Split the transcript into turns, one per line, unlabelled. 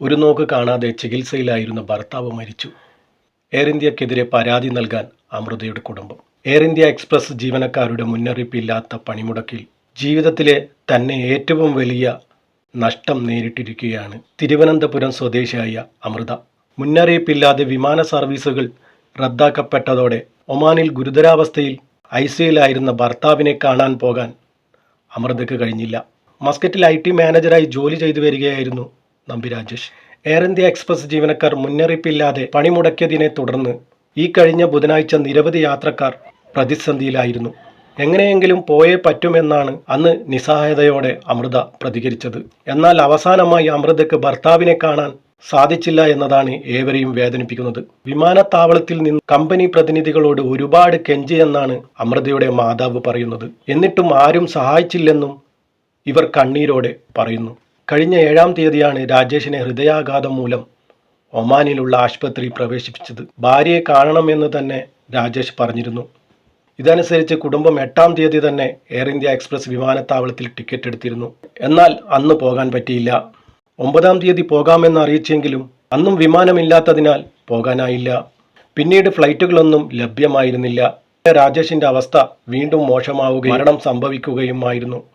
ഒരു നോക്ക് കാണാതെ ചികിത്സയിലായിരുന്ന ഭർത്താവ് മരിച്ചു. എയർ ഇന്ത്യക്കെതിരെ പരാതി നൽകാൻ അമൃതയുടെ കുടുംബം. എയർ ഇന്ത്യ എക്സ്പ്രസ് ജീവനക്കാരുടെ മുന്നറിയിപ്പില്ലാത്ത പണിമുടക്കിൽ ജീവിതത്തിലെ തന്നെ ഏറ്റവും വലിയ നഷ്ടം നേരിട്ടിരിക്കുകയാണ് തിരുവനന്തപുരം സ്വദേശിയായ അമൃത. മുന്നറിയിപ്പില്ലാതെ വിമാന സർവീസുകൾ റദ്ദാക്കപ്പെട്ടതോടെ ഒമാനിൽ ഗുരുതരാവസ്ഥയിൽ ഐ സിയിലായിരുന്ന ഭർത്താവിനെ കാണാൻ പോകാൻ അമൃതയ്ക്ക് കഴിഞ്ഞില്ല. മസ്കറ്റിൽ ഐ ടി മാനേജറായി ജോലി ചെയ്തു വരികയായിരുന്നു Nambi Rajesh. Air India Express ജീവനക്കാർ മുന്നറിയിപ്പില്ലാതെ പണിമുടക്കിയതിനെ തുടർന്ന് ഈ കഴിഞ്ഞ ബുധനാഴ്ച നിരവധി യാത്രക്കാർ പ്രതിസന്ധിയിലായിരുന്നു. എങ്ങനെയെങ്കിലും പോയേ പറ്റുമെന്നാണ് അന്ന് നിസ്സഹായതയോടെ അമൃത പ്രതികരിച്ചത്. എന്നാൽ അവസാനമായി അമൃതയ്ക്ക് ഭർത്താവിനെ കാണാൻ സാധിച്ചില്ല എന്നതാണ് ഏവരെയും വേദനിപ്പിക്കുന്നത്. വിമാനത്താവളത്തിൽ നിന്ന് കമ്പനി പ്രതിനിധികളോട് ഒരുപാട് കെഞ്ചി എന്നാണ് അമൃതയുടെ മാതാവ് പറയുന്നത്. എന്നിട്ടും ആരും സഹായിച്ചില്ലെന്നും ഇവർ കണ്ണീരോടെ പറയുന്നു. കഴിഞ്ഞ ഏഴാം തീയതിയാണ് രാജേഷിനെ ഹൃദയാഘാതം മൂലം ഒമാനിലുള്ള ആശുപത്രി പ്രവേശിപ്പിച്ചത്. ഭാര്യയെ കാണണമെന്ന് തന്നെ രാജേഷ് പറഞ്ഞിരുന്നു. ഇതനുസരിച്ച് കുടുംബം എട്ടാം തീയതി തന്നെ എയർ ഇന്ത്യ എക്സ്പ്രസ് വിമാനത്താവളത്തിൽ ടിക്കറ്റ് എടുത്തിരുന്നു. എന്നാൽ അന്ന് പോകാൻ പറ്റിയില്ല. ഒമ്പതാം തീയതി പോകാമെന്ന് അറിയിച്ചെങ്കിലും അന്നും വിമാനമില്ലാത്തതിനാൽ പോകാനായില്ല. പിന്നീട് ഫ്ലൈറ്റുകളൊന്നും ലഭ്യമായിരുന്നില്ല. രാജേഷിന്റെ അവസ്ഥ വീണ്ടും മോശമാവുകയും മരണം സംഭവിക്കുകയുമായിരുന്നു.